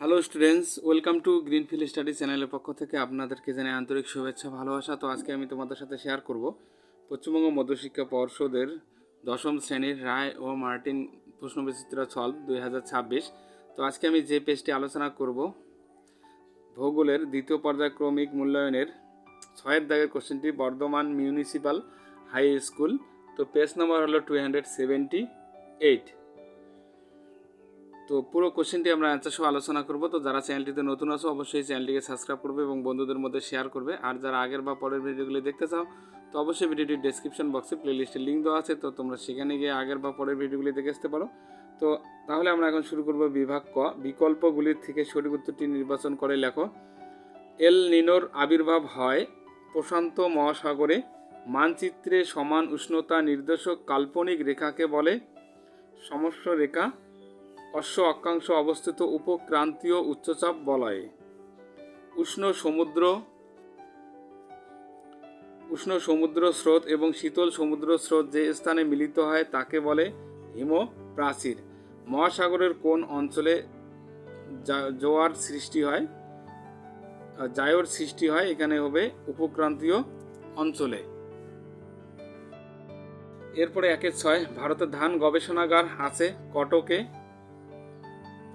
Hello students welcome to Greenfield study চ্যানেলের পক্ষ থেকে আপনাদেরকে জানাই আন্তরিক শুভেচ্ছা, ভালোবাসা। তো আজকে আমি তোমাদের সাথে শেয়ার করব পশ্চিমবঙ্গ মধ্যশিক্ষা পর্ষদের দশম শ্রেণির রায় ও মার্টিন প্রশ্নবিচিত্র ছল দুই হাজার ছাব্বিশ। তো আজকে আমি যে পেজটি আলোচনা করব, ভূগোলের দ্বিতীয় পর্যায়ক্রমিক মূল্যায়নের ছয়ের দাগের কোশ্চেনটি বর্ধমান মিউনিসিপাল হাই স্কুল তো পেজ নাম্বার হলো টু হান্ড্রেড সেভেন্টি এইট তো পুরো কোশ্চেনটি আমরা অ্যান্সার সহ আলোচনা করব। তো যারা চ্যানেলটিতে নতুন আছো, অবশ্যই চ্যানেলটিকে সাবস্ক্রাইব করবে এবং বন্ধুদের মধ্যে শেয়ার করবে। আর যারা আগের বা পরের ভিডিওগুলি দেখতে চাও, তো অবশ্যই ভিডিওটির ডেসক্রিপশন বক্সে প্লেলিস্টের লিঙ্ক দেওয়া আছে। তো তোমরা সেখানে গিয়ে আগের বা পরের ভিডিওগুলি দেখে আসতে পারো। তো তাহলে আমরা এখন শুরু করব বিভাগ ক। বিকল্পগুলির থেকে সঠিক উত্তরটি নির্বাচন করে লেখো। এল নিনোর আবির্ভাব হয় প্রশান্ত মহাসাগরে। মানচিত্রে সমান উষ্ণতা নির্দেশক কাল্পনিক রেখাকে বলে। সমস্য রেখা অশ্ব অক্ষাংশ অবস্থিত উপক্রান্তীয় উচ্চচাপ বলয়ে। উষ্ণ সমুদ্র উষ্ণ সমুদ্র স্রোত এবং শীতল সমুদ্র স্রোত যে স্থানে মিলিত হয় তাকে বলে হিম প্রাচীর মহাসাগরের কোন অঞ্চলে জোয়ার সৃষ্টি হয় জায়র সৃষ্টি হয়, এখানে হবে উপক্রান্তীয় অঞ্চলে। এরপরে একের ছয়, ভারতের ধান গবেষণাগার আছে কটকে।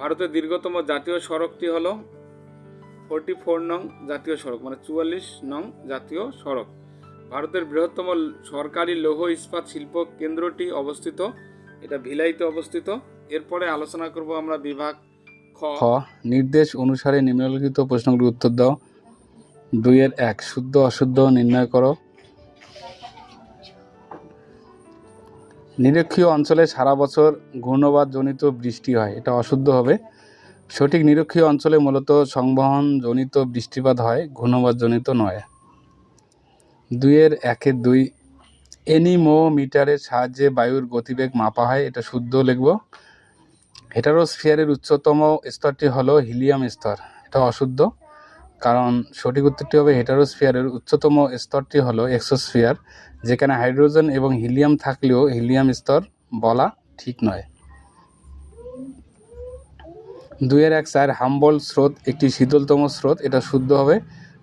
ভারতের দীর্ঘতম জাতীয় সড়কটি হল ফোরটি ফোর নং জাতীয় সড়ক মানে চুয়াল্লিশ নং জাতীয় সড়ক। ভারতের বৃহত্তম সরকারি লৌহ ইস্পাত শিল্প কেন্দ্রটি অবস্থিত, এটা ভিলাইতে অবস্থিত। এরপরে আলোচনা করব আমরা বিভাগ খ। নির্দেশ অনুসারে নিম্নলিখিত প্রশ্নগুলির উত্তর দাও। দুইয়ের এক শুদ্ধ অশুদ্ধ নির্ণয় করো। নিরক্ষীয় অঞ্চলে সারা বছর ঘূর্ণবাদ জনিত বৃষ্টি হয়, এটা অশুদ্ধ হবে। সঠিক নিরক্ষীয় অঞ্চলে মূলত সংবহন জনিত বৃষ্টিপাত হয় ঘূর্ণবাদ জনিত নয়। দুইয়ের একের দুই এনিমোমিটারের সাহায্যে বায়ুর গতিবেগ মাপা হয়, এটা শুদ্ধ লিখব। হেটারোস্ফিয়ারের উচ্চতম স্তরটি হলো হিলিয়াম স্তর, এটা অশুদ্ধ। কারণ সঠিক উত্তরটি হবে হেটারোস্ফিয়ারের উচ্চতম স্তরটি হলো এক্সোস্ফিয়ার, যেখানে হাইড্রোজেন এবং হিলিয়াম থাকলেও হিলিয়াম স্তর বলা ঠিক নয়। দুইয়ের এক চার হাম্বল স্রোত একটি শীতলতম স্রোত, এটা শুদ্ধ হবে।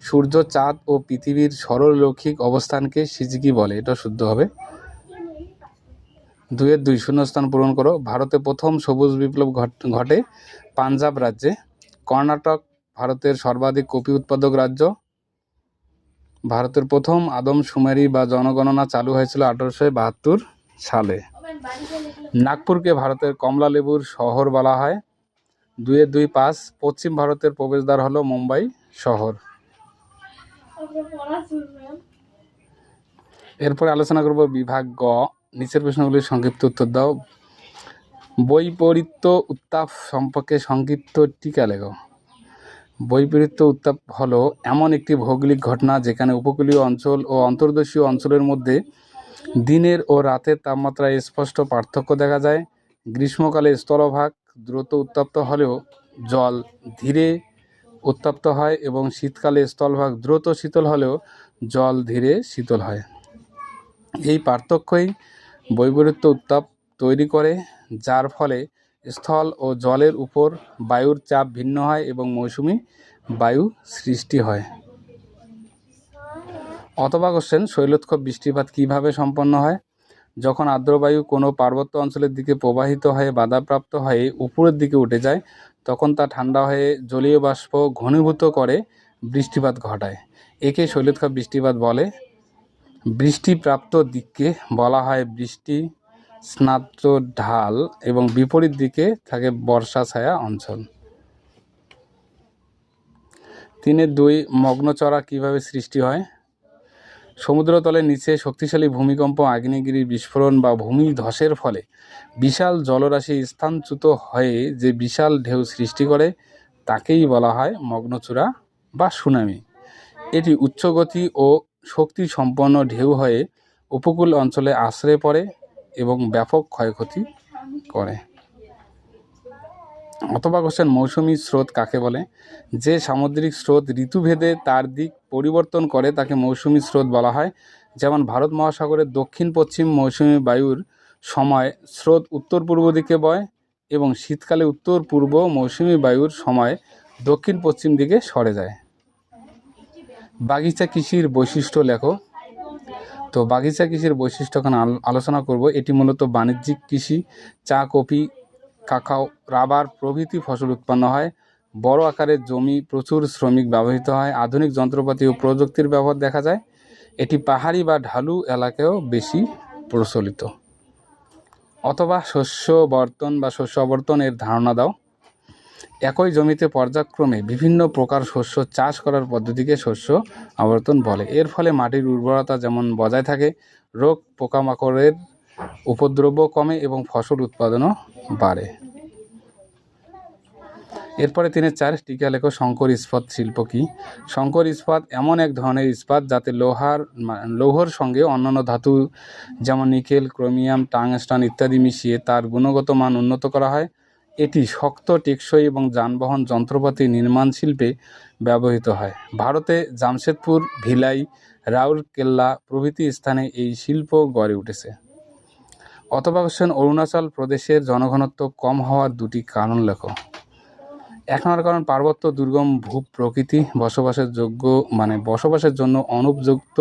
সূর্য, চাঁদ ও পৃথিবীর সরলরৈখিক অবস্থানকে সিজিকি বলে, এটা শুদ্ধ হবে। দুইয়ের দুই শূন্যস্থান পূরণ করো। ভারতে প্রথম সবুজ বিপ্লব ঘটে পাঞ্জাব রাজ্যে। কর্ণাটক ভারতের সর্বাধিক কফি উৎপাদক রাজ্য। ভারতের প্রথম আদম সুমেরি বা জনগণনা চালু হয়েছিল আঠারোশো বাহাত্তর সালে। নাগপুরকে ভারতের কমলা লেবুর শহর বলা হয়। দুয়ে দুই পাঁচ পশ্চিম ভারতের প্রবেশদ্বার হলো মুম্বাই শহর। এরপরে আলোচনা করব বিভাগ গ। নিচের প্রশ্নগুলির সংক্ষিপ্ত উত্তর দাও। বৈপরীত্য উত্তাপ সম্পর্কে সংক্ষিপ্ত টিকা লেখো। বৈপরীত্য উত্তাপ হলো এমন একটি ভৌগোলিক ঘটনা যেখানে উপকূলীয় অঞ্চল ও অন্তর্দেশীয় অঞ্চলের মধ্যে দিনের ও রাতের তাপমাত্রায় স্পষ্ট পার্থক্য দেখা যায়। গ্রীষ্মকালে স্থলভাগ দ্রুত উত্তপ্ত হলেও জল ধীরে উত্তপ্ত হয় এবং শীতকালে স্থলভাগ দ্রুত শীতল হলেও জল ধীরে শীতল হয়। এই পার্থক্যই বৈপরীত্য উত্তাপ তৈরি করে, যার ফলে স্থল ও জলের উপর বায়ুর চাপ ভিন্ন হয় এবং মৌসুমি বায়ু সৃষ্টি হয়। অথবা কোশ্চেন শৈলোৎক্ষব বৃষ্টিপাত কীভাবে সম্পন্ন হয়? যখন আর্দ্রবায়ু কোনো পার্বত্য অঞ্চলের দিকে প্রবাহিত হয়ে বাধাপ্রাপ্ত হয়ে উপরের দিকে উঠে যায়, তখন তা ঠান্ডা হয়ে জলীয় বাষ্প ঘনীভূত করে বৃষ্টিপাত ঘটায়। একে শৈলোৎক্ষব বৃষ্টিপাত বলে। বৃষ্টিপ্রাপ্ত দিককে বলা হয় বৃষ্টি স্নাত ঢাল এবং বিপরীত দিকে থাকে বর্ষা ছায়া অঞ্চল। তিনে দুই মগ্নচড়া কীভাবে সৃষ্টি হয়? সমুদ্রতলের নিচে শক্তিশালী ভূমিকম্প, আগ্নেয়গিরির বিস্ফোরণ বা ভূমি ধসের ফলে বিশাল জলরাশি স্থানচ্যুত হয়ে যে বিশাল ঢেউ সৃষ্টি করে, তাকেই বলা হয় মগ্নচূড়া বা সুনামি। এটি উচ্চগতি ও শক্তি সম্পন্ন ঢেউ হয়ে উপকূল অঞ্চলে আশ্রয় পড়ে এবং ব্যাপক ক্ষয়ক্ষতি করে। অথবা কোশ্চেন মৌসুমী স্রোত কাকে বলে? যে সামুদ্রিক স্রোত ঋতুভেদে তার দিক পরিবর্তন করে তাকে মৌসুমী স্রোত বলা হয়। যেমন ভারত মহাসাগরের দক্ষিণ পশ্চিম মৌসুমী বায়ুর সময় স্রোত উত্তর পূর্ব দিকে বয় এবং শীতকালে উত্তর পূর্ব মৌসুমী বায়ুর সময় দক্ষিণ পশ্চিম দিকে সরে যায়। বাগিচা কৃষির বৈশিষ্ট্য লেখো। তো বাগিচা কৃষির বৈশিষ্ট্য এখন আলোচনা করব। এটি মূলত বাণিজ্যিক কৃষি, চা, কফি, কাকাও, রাবার প্রভৃতি ফসল উৎপন্ন হয়। বড় আকারের জমি প্রচুর শ্রমিক ব্যবহৃত হয়। আধুনিক যন্ত্রপাতি ও প্রযুক্তির ব্যবহার দেখা যায়। এটি পাহাড়ি বা ঢালু এলাকায়ও বেশি প্রচলিত। অথবা শস্য বর্তন বা শস্য আবর্তন এর ধারণা দাও। একই জমিতে পর্যায়ক্রমে বিভিন্ন প্রকার শস্য চাষ করার পদ্ধতিকে শস্য আবর্তন বলে। এর ফলে মাটির উর্বরতা যেমন বজায় থাকে, রোগ পোকামাকড়ের উপদ্রব কমে এবং ফসল উৎপাদনও বাড়ে। এরপরে তিনি চার টিকা লেখো শঙ্কর ইস্পাত শিল্প কি? শঙ্কর ইস্পাত এমন এক ধরনের ইস্পাত যাতে লোহার লৌহর সঙ্গে অন্যান্য ধাতু যেমন নিকেল, ক্রোমিয়াম, টাংস্টান ইত্যাদি মিশিয়ে তার গুণগত মান উন্নত করা হয়। এটি শক্ত, টেকসই এবং যানবাহন যন্ত্রপাতি নির্মাণ শিল্পে ব্যবহৃত হয়। ভারতে জামশেদপুর, ভিলাই, রাউরকেল্লা প্রভৃতি স্থানে এই শিল্প গড়ে উঠেছে। কোশ্চেন অরুণাচল প্রদেশের জনঘনত্ব কম হওয়ার দুটি কারণ লেখো। এক নম্বর কারণ, পার্বত্য দুর্গম ভূ প্রকৃতি বসবাসের যোগ্য মানে বসবাসের জন্য অনুপযুক্ত।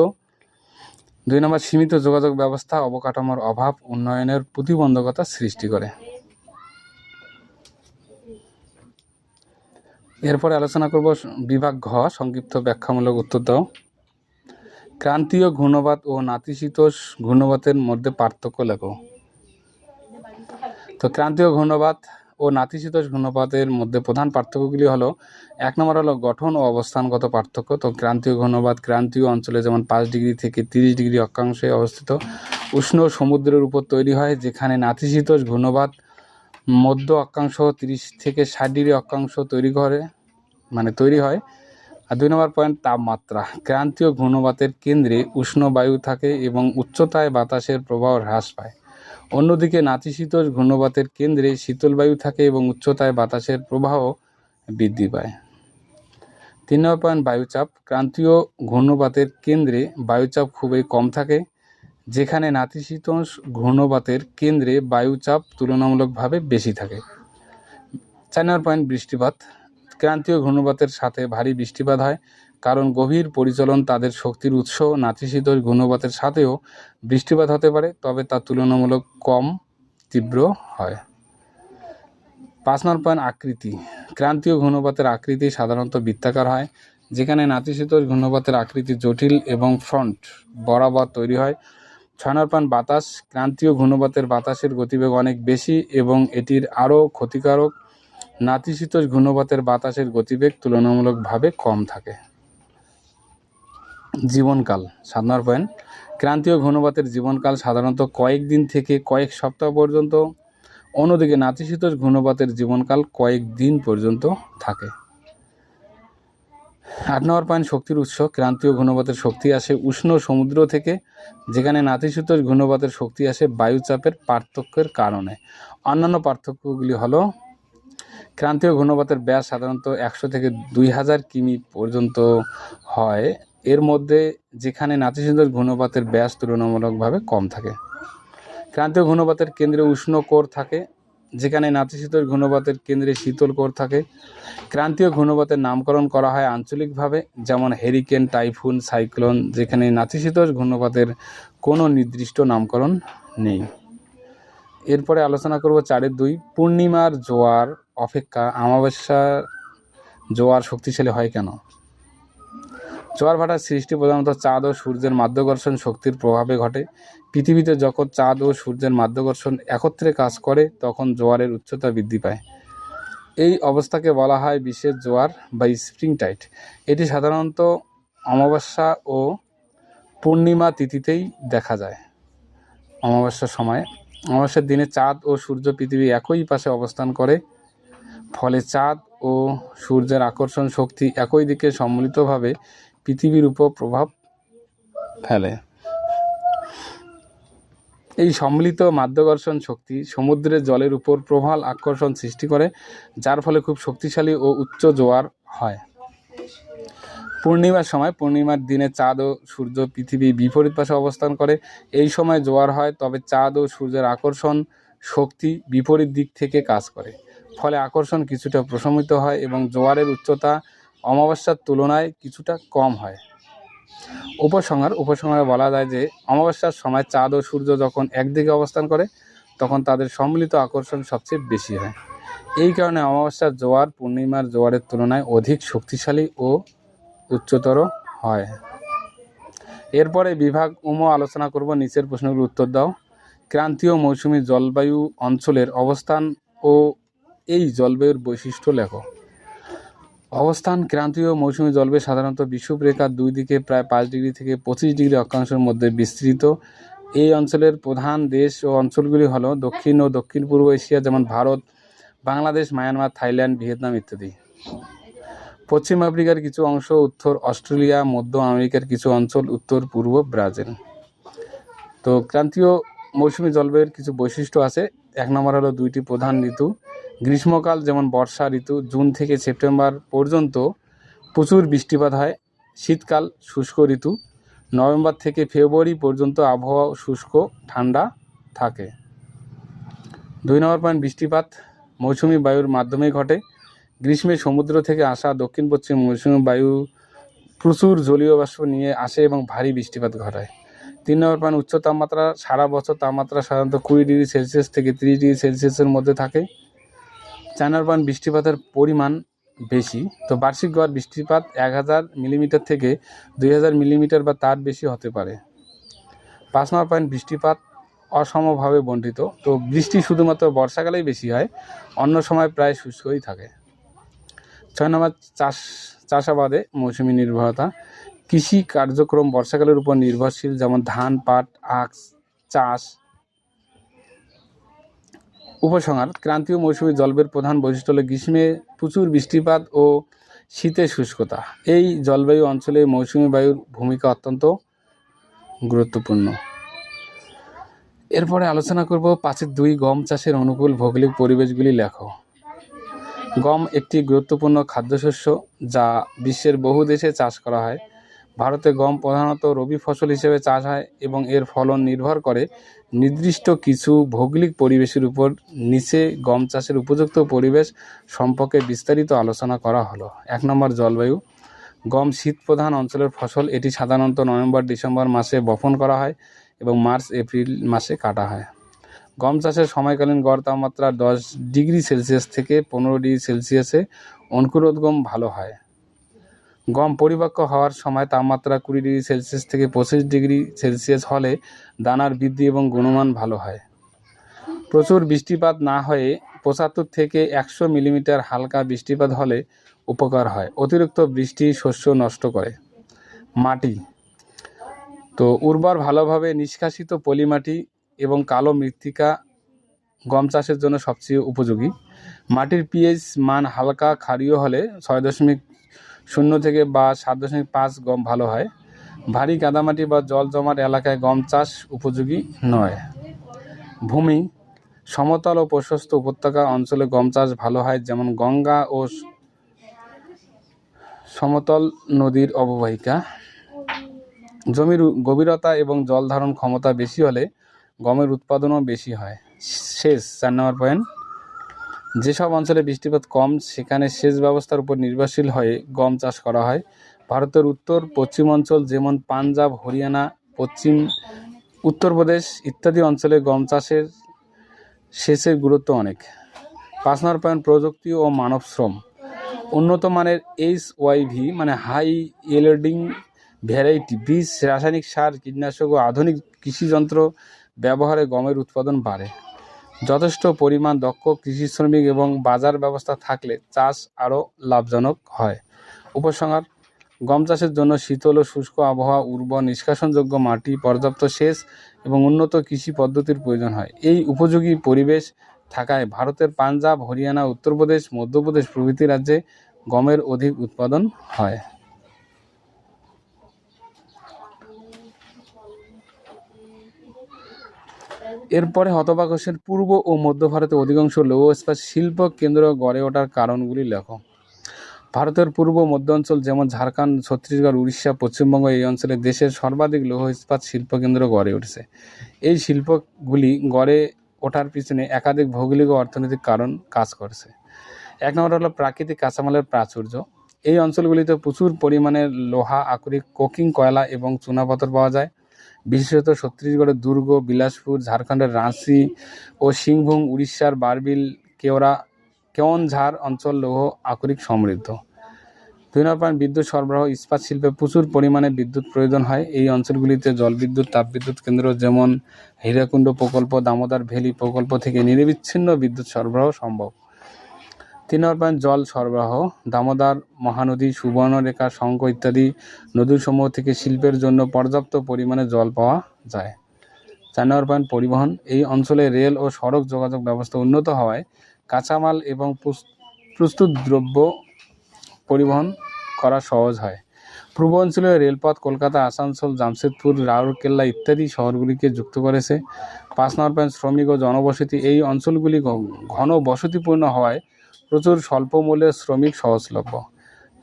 দুই নম্বর, সীমিত যোগাযোগ ব্যবস্থা, অবকাঠামোর অভাব, উন্নয়নের প্রতিবন্ধকতা সৃষ্টি করে। এরপরে আলোচনা করব বিভাগ ঘ, সংক্ষিপ্ত ব্যাখ্যামূলক উত্তর দাও। ক্রান্তীয় ঘূর্ণবাত ও নাতিশীতোষ ঘূর্ণবাতের মধ্যে পার্থক্য লেখো। তো ক্রান্তীয় ঘূর্ণবাত ও নাতিশীতোষ ঘূর্ণপাতের মধ্যে প্রধান পার্থক্যগুলি হলো, এক নম্বর হলো গঠন ও অবস্থানগত পার্থক্য। তো ক্রান্তীয় ঘূর্ণবাত ক্রান্তীয় অঞ্চলে যেমন পাঁচ ডিগ্রি থেকে তিরিশ ডিগ্রি অক্ষাংশে অবস্থিত, উষ্ণ সমুদ্রের উপর তৈরি হয়, যেখানে নাতিশীতোষ ঘূর্ণবাত মধ্য অক্ষাংশ তিরিশ থেকে ষাট ডিগ্রি অক্ষাংশ তৈরি করে মানে তৈরি হয়। আর দুই নম্বর পয়েন্ট তাপমাত্রা। ক্রান্তীয় ঘূর্ণবাতের কেন্দ্রে উষ্ণ বায়ু থাকে এবং উচ্চতায় বাতাসের প্রবাহ হ্রাস পায়। অন্যদিকে নাতিশীতোষ ঘূর্ণবাতের কেন্দ্রে শীতল বায়ু থাকে এবং উচ্চতায় বাতাসের প্রবাহ বৃদ্ধি পায়। তিন নম্বর পয়েন্ট বায়ুচাপ। ক্রান্তীয় ঘূর্ণবাতের কেন্দ্রে বায়ুচাপ খুবই কম থাকে। যেখানে নাতিশীতোষ ঘূর্ণবাতের কেন্দ্রে বায়ুচাপ তুলনামূলকভাবে বেশি থাকে। চার নম্বর পয়েন্ট বৃষ্টিপাত। ক্রান্তীয় ঘূর্ণবাতের সাথে ভারী বৃষ্টিপাত হয়, কারণ গভীর পরিচলন তাদের শক্তির উৎস। নাতিশীতোষ ঘূর্ণবাতের সাথেও বৃষ্টিপাত হতে পারে, তবে তা তুলনামূলক কম তীব্র হয়। পাঁচ নম্বর পয়েন্ট আকৃতি। ক্রান্তীয় ঘূর্ণপাতের আকৃতি সাধারণত বৃত্তাকার হয়, যেখানে নাতিশীতোষ ঘূর্ণপাতের আকৃতি জটিল এবং ফ্রন্ট বরাবর তৈরি হয়। ছয় পয়েন্ট বাতাস, ক্রান্তীয় ঘূর্ণপাতের বাতাসের গতিবেগ অনেক বেশি এবং এটির আরও ক্ষতিকারক নাতিশীতোষ ঘূর্ণপাতের বাতাসের গতিবেগ তুলনামূলকভাবে কম থাকে। জীবনকাল, সাত নম্বর পয়েন্ট। ক্রান্তীয় ঘূর্ণপাতের জীবনকাল সাধারণত কয়েকদিন থেকে কয়েক সপ্তাহ পর্যন্ত। অন্যদিকে নাতিশীতোষ ঘূর্ণপাতের জীবনকাল কয়েক দিন পর্যন্ত থাকে। আট নম্বর পয়েন্ট শক্তির উৎস, ক্রান্তীয় ঘূর্ণপাতের শক্তি আসে উষ্ণ সমুদ্র থেকে, যেখানে নাতিশীতোষ ঘূর্ণপাতের শক্তি আসে বায়ুচাপের পার্থক্যের কারণে। অন্যান্য পার্থক্যগুলি হলো, ক্রান্তীয় ঘূর্ণপাতের ব্যাস সাধারণত একশো থেকে দুই হাজার কিমি পর্যন্ত হয়। এর মধ্যে যেখানে নাতিশীতোষ ঘূর্ণপাতের ব্যাস তুলনামূলকভাবে কম থাকে। ক্রান্তীয় ঘূর্ণপাতের কেন্দ্রে উষ্ণ কোর থাকে যেখানে নাতিশীতোষ ঘূর্ণপাতের কেন্দ্রে শীতল কোর থাকে। ক্রান্তীয় ঘূর্ণপাতের নামকরণ করা হয় আঞ্চলিকভাবে, যেমন হেরিকেন টাইফুন সাইক্লোন যেখানে নাতিশীতোষ ঘূর্ণপাতের কোনো নির্দিষ্ট নামকরণ নেই। এরপরে আলোচনা করব চারের দুই, পূর্ণিমার জোয়ার অপেক্ষা অমাবস্যার জোয়ার শক্তিশালী হয় কেন? জোয়ার ভাটার সৃষ্টি প্রধানত চাঁদ ও সূর্যের মাধ্যাকর্ষণ শক্তির প্রভাবে ঘটে। পৃথিবীতে যখন চাঁদ ও সূর্যের মাধ্যাকর্ষণ একত্রে কাজ করে, তখন জোয়ারের উচ্চতা বৃদ্ধি পায়। এই অবস্থাকে বলা হয় বিশেষ জোয়ার বা স্প্রিং টাইট। এটি সাধারণত অমাবস্যা ও পূর্ণিমা তিথিতেই দেখা যায় অমাবস্যার সময়। অমাবস্যার দিনে চাঁদ ও সূর্য পৃথিবী একই পাশে অবস্থান করে, ফলে চাঁদ ও সূর্যের আকর্ষণ শক্তি একই দিকে সম্মিলিতভাবে পৃথিবীর উপর প্রভাব ফেলে। এই সম্মিলিত মাধ্যাকর্ষণ শক্তি সমুদ্রের জলের উপর প্রবল আকর্ষণ সৃষ্টি করে, যার ফলে খুব শক্তিশালী ও উচ্চ জোয়ার হয়। পূর্ণিমার সময়, পূর্ণিমার দিনে চাঁদ ও সূর্য পৃথিবী বিপরীত পাশে অবস্থান করে। এই সময় জোয়ার হয়, তবে চাঁদ ও সূর্যের আকর্ষণ শক্তি বিপরীত দিক থেকে কাজ করে। ফলে আকর্ষণ কিছুটা প্রশমিত হয় এবং জোয়ারের উচ্চতা অমাবস্যার তুলনায় কিছুটা কম হয়। উপসংহার, উপসংহারে বলা যায় যে, অমাবস্যার সময় চাঁদ ও সূর্য যখন একদিকে অবস্থান করে, তখন তাদের সম্মিলিত আকর্ষণ সবচেয়ে বেশি হয়। এই কারণে অমাবস্যার জোয়ার পূর্ণিমার জোয়ারের তুলনায় অধিক শক্তিশালী ও উচ্চতর হয়। এরপরে বিভাগ উম আলোচনা করব, নিচের প্রশ্নগুলোর উত্তর দাও। ক্রান্তীয় মৌসুমী জলবায়ু অঞ্চলের অবস্থান ও এই জলবায়ুর বৈশিষ্ট্য লেখো। অবস্থান, ক্রান্তীয় মৌসুমী জলবায়ু সাধারণত বিষুবরেখার দুই দিকে প্রায় পাঁচ ডিগ্রি থেকে পঁচিশ ডিগ্রি অক্ষাংশের মধ্যে বিস্তৃত। এই অঞ্চলের প্রধান দেশ ও অঞ্চলগুলি হলো দক্ষিণ ও দক্ষিণ পূর্ব এশিয়া, যেমন Bharat, Bangladesh, Myanmar, Thailand, Vietnam ইত্যাদি। পশ্চিম আফ্রিকার কিছু অংশ, উত্তর অস্ট্রেলিয়া, মধ্য আমেরিকার কিছু অঞ্চল উত্তর পূর্ব ব্রাজিল। তো ক্রান্তীয় মৌসুমী জলবায়ুর কিছু বৈশিষ্ট্য আছে। এক নম্বর হলো দুইটি প্রধান ঋতু। গ্রীষ্মকাল যেমন বর্ষা ঋতু, জুন থেকে সেপ্টেম্বর পর্যন্ত প্রচুর বৃষ্টিপাত হয়। শীতকাল শুষ্ক ঋতু, নভেম্বর থেকে ফেব্রুয়ারি পর্যন্ত আবহাওয়া শুষ্ক, ঠান্ডা থাকে। দুই নম্বর পয়েন্ট, বৃষ্টিপাত। মৌসুমি বায়ুর মাধ্যমে ঘটে। গ্রীষ্মে সমুদ্র থেকে আসা দক্ষিণ পশ্চিম মৌসুমি বায়ু প্রচুর জলীয় বাষ্প নিয়ে আসে এবং ভারী বৃষ্টিপাত ঘটায়। তিন নম্বর পয়েন্ট, উচ্চ তাপমাত্রা। সারা বছর তাপমাত্রা সাধারণত কুড়ি ডিগ্রি সেলসিয়াস থেকে তিরিশ ডিগ্রি সেলসিয়াসের মধ্যে থাকে। নম্বর পয়েন্ট বৃষ্টিপাতের পরিমাণ বেশি, তো বার্ষিক গড় বৃষ্টিপাত এক হাজার মিলিমিটার থেকে দুই হাজার মিলিমিটার বা তার বেশি হতে পারে। পাঁচ নম্বর পয়েন্ট বৃষ্টিপাত অসমভাবে বণ্টিত, তো বৃষ্টি শুধুমাত্র বর্ষাকালেই বেশি হয়, অন্য সময় প্রায় শুষ্কই থাকে। ছয় নম্বর চাষ, চাষাবাদে মৌসুমি নির্ভরতা। কৃষি কার্যক্রম বর্ষাকালের উপর নির্ভরশীল, যেমন ধান, পাট, আখ, চাষ উপসংহার, ক্রান্তীয় মৌসুমী জলবায়ুর প্রধান বৈশিষ্ট্য হল গ্রীষ্মে প্রচুর বৃষ্টিপাত ও শীতে শুষ্কতা। এই জলবায়ু অঞ্চলে মৌসুমী বায়ুর ভূমিকা অত্যন্ত গুরুত্বপূর্ণ। এরপরে আলোচনা করব পাঁচের দুই গম চাষের অনুকূল ভৌগোলিক পরিবেশগুলি লেখো। গম একটি গুরুত্বপূর্ণ খাদ্যশস্য যা বিশ্বের বহু দেশে চাষ করা হয়। ভারতে গম প্রধানত রবি ফসল হিসেবে চাষ হয় এবং এর ফলন নির্ভর করে নির্দিষ্ট কিছু ভৌগোলিক পরিবেশের উপর নিচে গম চাষের উপযুক্ত পরিবেশ সম্পর্কে বিস্তারিত আলোচনা করা হলো। এক নম্বর জলবায়ু। গম শীত প্রধান অঞ্চলের ফসল, এটি সাধারণত নভেম্বর, ডিসেম্বর মাসে বপন করা হয় এবং মার্চ, এপ্রিল মাসে কাটা হয়। গম চাষের সময়কালীন গড় তাপমাত্রা দশ ডিগ্রি সেলসিয়াস থেকে পনেরো ডিগ্রি সেলসিয়াসে। অঙ্কুরোদ্গম ভালো হয়। গম পরিপক্ক হওয়ার সময় তাপমাত্রা কুড়ি ডিগ্রি সেলসিয়াস থেকে পঁচিশ ডিগ্রি সেলসিয়াস হলে দানার বৃদ্ধি এবং গুণমান ভালো হয়। প্রচুর বৃষ্টিপাত না হয়ে পঁচাত্তর থেকে একশো মিলিমিটার হালকা বৃষ্টিপাত হলে উপকার হয়। অতিরিক্ত বৃষ্টি শস্য নষ্ট করে। মাটি। তো উর্বর ভালোভাবে নিষ্কাশিত পলিমাটি এবং কালো মৃত্তিকা গম চাষের জন্য সবচেয়ে উপযোগী। মাটির পিএইচ মান হালকা ক্ষারীয় হলে ছয় দশমিক শূন্য থেকে বা সাত দশমিক পাঁচ গম ভালো হয়। ভারী কাদামাটি বা জল জমাট এলাকায় গম চাষ উপযোগী নয়। ভূমি, সমতল ও প্রশস্ত উপত্যকা অঞ্চলে গম চাষ ভালো হয়, যেমন গঙ্গা ও সমতল নদীর অববাহিকা। জমির গভীরতা এবং জল ধারণ ক্ষমতা বেশি হলে গমের উৎপাদনও বেশি হয়। শেষ চার নম্বর পয়েন্ট যেসব অঞ্চলে বৃষ্টিপাত কম, সেখানে সেচ ব্যবস্থার উপর নির্ভরশীল হয়ে গম চাষ করা হয়। ভারতের উত্তর, পশ্চিম অঞ্চল যেমন পাঞ্জাব, হরিয়ানা, পশ্চিম উত্তরপ্রদেশ ইত্যাদি অঞ্চলে গম চাষের সেচের গুরুত্ব অনেক। পাঁচ নম্বর পয়েন্ট, প্রযুক্তি ও মানব শ্রম। উন্নত মানের এইচ ওয়াইভি মানে হাই ইয়েল্ডিং ভ্যারাইটি বীজ, রাসায়নিক সার, কীটনাশক ও আধুনিক কৃষিযন্ত্র ব্যবহারে গমের উৎপাদন বাড়ে। যথেষ্ট পরিমাণ দক্ষ কৃষি শ্রমিক এবং বাজার ব্যবস্থা থাকলে চাষ আরও লাভজনক হয়। উপসংহার, গম চাষের জন্য শীতল ও শুষ্ক আবহাওয়া, উর্বর নিষ্কাশনযোগ্য মাটি, পর্যাপ্ত সেচ এবং উন্নত কৃষি পদ্ধতির প্রয়োজন হয়। এই উপযোগী পরিবেশ থাকায় ভারতের পাঞ্জাব, হরিয়ানা, উত্তরপ্রদেশ, মধ্যপ্রদেশ প্রভৃতি রাজ্যে গমের অধিক উৎপাদন হয়। এরপরে হতবাকসের পূর্ব ও মধ্য ভারতে অধিকাংশ লৌহ ইস্পাত শিল্প কেন্দ্র গড়ে ওঠার কারণগুলি লেখো। ভারতের পূর্ব মধ্য অঞ্চল যেমন ঝাড়খণ্ড, ছত্তিশগড়, উড়িষ্যা, পশ্চিমবঙ্গ এই অঞ্চলে দেশের সর্বাধিক লৌহ ইস্পাত শিল্প কেন্দ্র গড়ে উঠেছে। এই শিল্পগুলি গড়ে ওঠার পিছনে একাধিক ভৌগোলিক ও অর্থনৈতিক কারণ কাজ করছে। এক নম্বর হলো প্রাকৃতিক কাঁচামালের প্রাচুর্য। এই অঞ্চলগুলিতে প্রচুর পরিমাণে লোহা, আকরিক, কোকিং, কয়লা এবং চুনাপাথর পাওয়া যায়। বিশেষত ছত্তিশগড়ের দুর্গ, বিলাসপুর, ঝাড়খণ্ডের রাঁচি ও সিংভূম, উড়িষ্যার বারবিল, কেওড়া, কেওনঝাড় অঞ্চল লৌহ আকরিক সমৃদ্ধ। দুই নম্বর বিদ্যুৎ সরবরাহ, ইস্পাত শিল্পে প্রচুর পরিমাণে বিদ্যুৎ প্রয়োজন হয়। এই অঞ্চলগুলিতে জলবিদ্যুৎ, তাপবিদ্যুৎ কেন্দ্র যেমন হীরাকুণ্ড প্রকল্প, দামোদর ভ্যালি প্রকল্প থেকে নিরবিচ্ছিন্ন বিদ্যুৎ সরবরাহ সম্ভব। তিন নম্বর জল সরবরাহ, দামোদর মহানদী, সুবর্ণরেখা, শঙ্খ ইত্যাদি নদীসমূহ থেকে শিল্পের জন্য পর্যাপ্ত পরিমাণে জল পাওয়া যায়। চার নম্বর পয়েন্ট পরিবহন, এই অঞ্চলে রেল ও সড়ক যোগাযোগ ব্যবস্থা উন্নত হওয়ায় কাঁচামাল এবং প্রস- প্রস্তুত দ্রব্য পরিবহন করা সহজ হয়। পূর্ব অঞ্চলে রেলপথ কলকাতা, আসানসোল, জামশেদপুর, রাউরকেল্লা ইত্যাদি শহরগুলিকে যুক্ত করেছে। পাঁচ নম্বর পয়েন্ট শ্রমিক ও জনবসতি এই অঞ্চলগুলি ঘন বসতিপূর্ণ হওয়ায় প্রচুর স্বল্প মূল্যে শ্রমিক সহজলভ্য।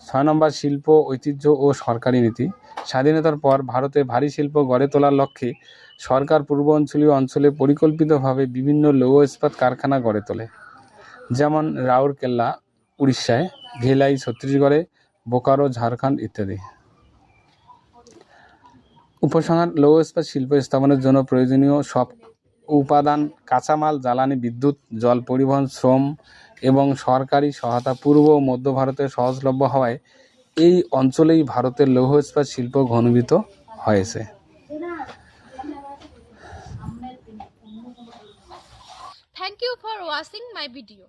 ছয় নম্বর শিল্প, ঐতিহ্য ও সরকারি নীতি। স্বাধীনতার পর ভারতে ভারী শিল্প গড়ে তোলার লক্ষ্যে সরকার পূর্ব অঞ্চলীয় অঞ্চলে পরিকল্পিতভাবে বিভিন্ন লৌহ ইস্পাত কারখানা গড়ে তোলে। যেমন রাউরকেল্লা, উড়িষ্যায় ঘেলাই ছত্তিশগড়ে, বোকারো, ঝাড়খণ্ড ইত্যাদি। উপসংহার, লৌহ ইস্পাত শিল্প স্থাপনের জন্য প্রয়োজনীয় সব উপাদান, কাঁচামাল, জ্বালানি, বিদ্যুৎ, জল পরিবহন, শ্রম এবং সরকারি সহায়তা পূর্ব ও মধ্য ভারতে সহজলভ্য হওয়ায় এই অঞ্চলেই ভারতের লৌহ ইস্পাত শিল্প ঘনীভূত হয়েছে Thank you for watching my video.